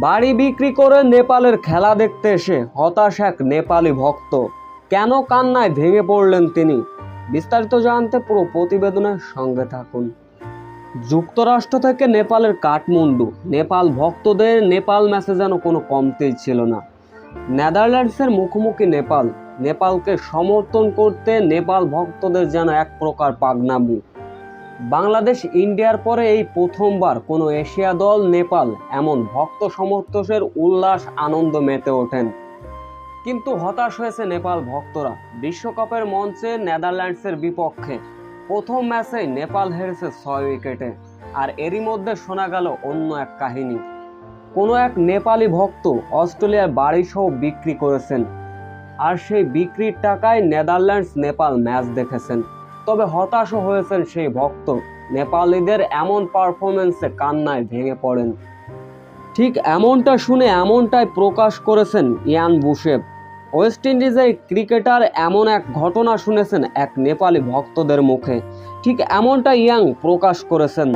বাড়ি বিক্রি করে নেপালের খেলা দেখতে এসে হতাশ এক নেপালি ভক্ত। কেন কান্নায় ভেঙে পড়লেন তিনি? বিস্তারিত জানতে পুরো প্রতিবেদনের সঙ্গে থাকুন। যুক্তরাষ্ট্র থেকে নেপালের কাঠমান্ডু। নেপাল ভক্তদের নেপাল ম্যাচে যেন কোনো কমতি ছিল না। নেদারল্যান্ডসের মুখোমুখি নেপাল। নেপালকে সমর্থন করতে নেপাল ভক্তদের যেন এক প্রকার পাগনামি। বাংলাদেশ ইন্ডিয়ার পরে এই প্রথমবার কোনো এশিয়া দল, নেপাল এমন ভক্ত সমর্থকের উল্লাস, আনন্দ মেতে ওঠেন। কিন্তু হতাশ হয়েছে নেপাল ভক্তরা। বিশ্বকাপের মঞ্চে নেদারল্যান্ডসের বিপক্ষে প্রথম ম্যাচেই নেপাল হেরেছে ছয় উইকেটে, আর এরই মধ্যে শোনা গেল অন্য এক কাহিনী। কোনো এক নেপালি ভক্ত অস্ট্রেলিয়ার বাড়িসহ বিক্রি করেছেন, আর সেই বিক্রির টাকায় নেদারল্যান্ডস নেপাল ম্যাচ দেখেছেন। তবে হতাশ হয়েছেন সেই ভক্ত। নেপালিদের এমন পারফরমেন্সে কান্নায় ভেঙে পড়েন। ঠিক এমনটা শুনে এমনটাই প্রকাশ করেছেন ইয়ান বুশেব। ওয়েস্ট ইন্ডিজের ক্রিকেটার এমন এক ঘটনা শুনেছেন এক নেপালি ভক্তদের মুখে। ঠিক এমনটা ইয়াং প্রকাশ করেছেন।